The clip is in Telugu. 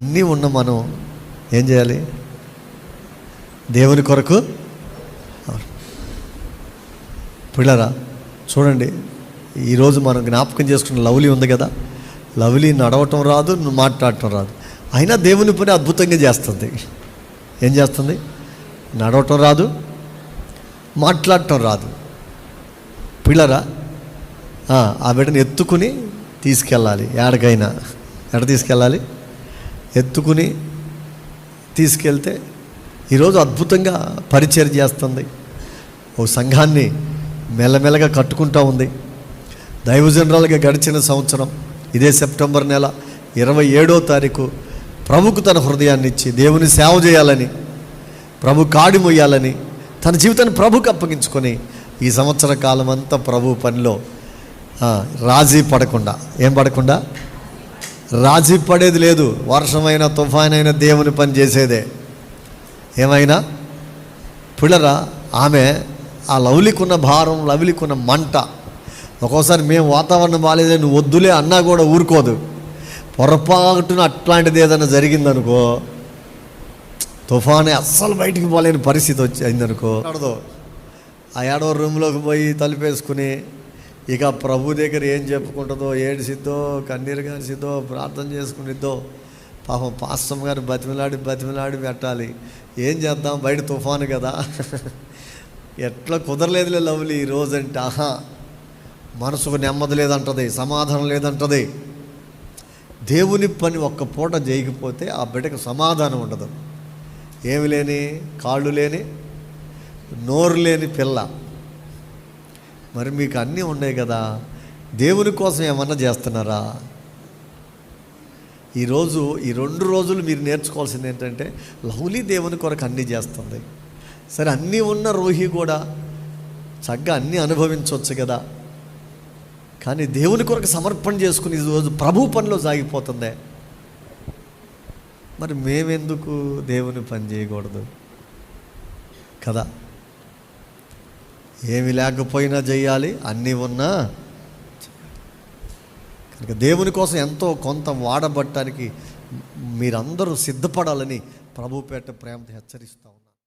అన్నీ ఉన్న మనం ఏం చేయాలి? దేవుని కొరకు పిల్లరా చూడండి ఈరోజు మనం జ్ఞాపకం చేసుకున్న లవ్లీ ఉంది కదా లవ్లీ నడవటం రాదు నువ్వు మాట్లాడటం రాదు. అయినా దేవుని పని అద్భుతంగా చేస్తుంది. ఏం చేస్తుంది? నడవటం రాదు మాట్లాడటం రాదు. పిల్లరా ఆ, బిడ్డను బిడ్డని ఎత్తుకుని తీసుకెళ్ళాలి ఎక్కడికైనా ఎక్కడ తీసుకెళ్ళాలి? ఎత్తుకుని తీసుకెళ్తే ఈరోజు అద్భుతంగా పరిచయం చేస్తుంది. ఓ సంఘాన్ని మెల్లమెల్లగా కట్టుకుంటూ ఉంది. దైవ జనరల్గా గడిచిన సంవత్సరం ఇదే సెప్టెంబర్ నెల ఇరవై ఏడో తారీఖు ప్రభుకు తన హృదయాన్ని ఇచ్చి దేవుని సేవ చేయాలని ప్రభు కాడి మొయ్యాలని తన జీవితాన్ని ప్రభుకు అప్పగించుకొని ఈ సంవత్సర కాలం అంతా ప్రభు పనిలో రాజీ పడకుండా. ఏం పడకుండా? రాజీ పడేది లేదు. వర్షమైన తుఫానైనా దేవుని పని చేసేదే. ఏమైనా? పిల్లరా ఆమె ఆ లవ్లికున్న భారం లవ్లికున్న మంట. ఒక్కోసారి మేము వాతావరణం బాగాలేదే నువ్వు వద్దులే అన్నా కూడా ఊరుకోదు. పొరపాటున అట్లాంటిది ఏదైనా జరిగిందనుకో తుఫానే అస్సలు బయటికి పోలేని పరిస్థితి వచ్చి అయిందనుకో ఆ ఏడో రూమ్లోకి పోయి తలుపేసుకుని ఇక ప్రభు దగ్గర ఏం చెప్పుకుంటుందో ఏడిసిద్దో కన్నీరు కానిసిద్దో ప్రార్థన చేసుకునిద్దో పాపం పాస్టమ్ గారు బతిమిలాడి బతిమిలాడి పెట్టాలి. ఏం చేద్దాం? బయట తుఫాను కదా. ఎట్లా కుదరలేదులే లవ్లీ ఈ రోజంటే. ఆహా. మనసుకు నెమ్మది లేదంటది సమాధానం లేదంటది. దేవుని పని ఒక్క పూట చేయకపోతే ఆ బిడ్డకు సమాధానం ఉండదు. ఏమి లేని కాళ్ళు లేని నోరు లేని పిల్ల. మరి మీకు అన్నీ ఉన్నాయి కదా. దేవుని కోసం ఏమన్నా చేస్తున్నారా? ఈరోజు ఈ రెండు రోజులు మీరు నేర్చుకోవాల్సింది ఏంటంటే లవ్లీ దేవుని కొరకు అన్నీ చేస్తుంది. సరే అన్నీ ఉన్న రోహి కూడా చక్కగా అన్నీ అనుభవించవచ్చు కదా. కానీ దేవుని కొరకు సమర్పణ చేసుకుని ఈ రోజు ప్రభు పనిలో సాగిపోతుందే. మరి మేమెందుకు దేవుని పని చేయకూడదు? కదా. ఏమి లేకపోయినా చేయాలి అన్నీ ఉన్నా. కనుక దేవుని కోసం ఎంతో కొంత వాడబట్టడానికి మీరందరూ సిద్ధపడాలని ప్రభుపేట ప్రేమతో హెచ్చరిస్తూ ఉన్నారు